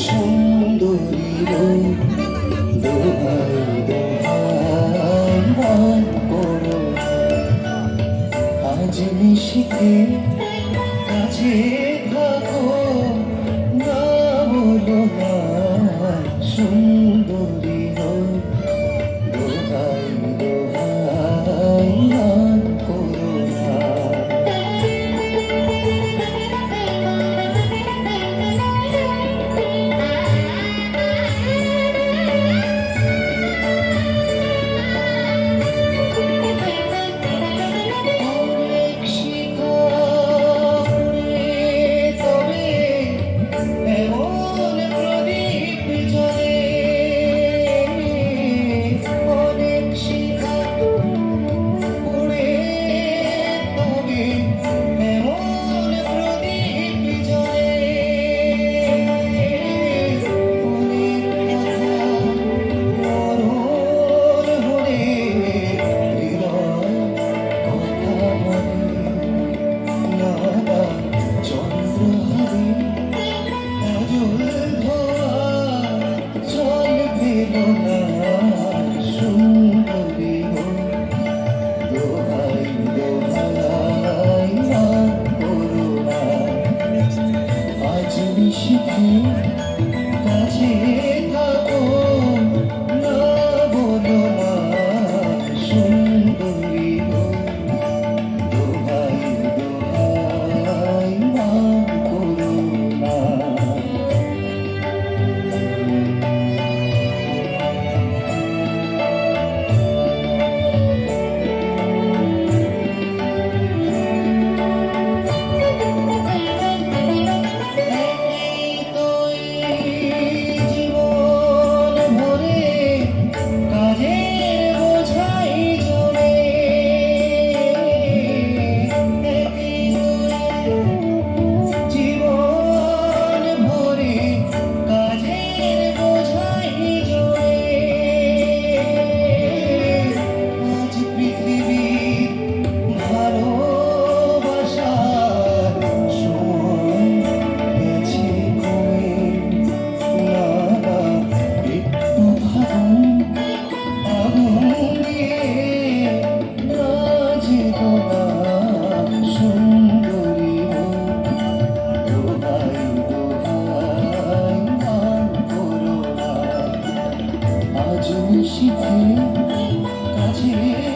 সুন্দরী দোহাই দোহাই মন করো আজ নিশিতে থাকো না বলো না সুন্দরী রূপ এমন প্রদীপ চলে Lord. আজ নিশীথে কাছে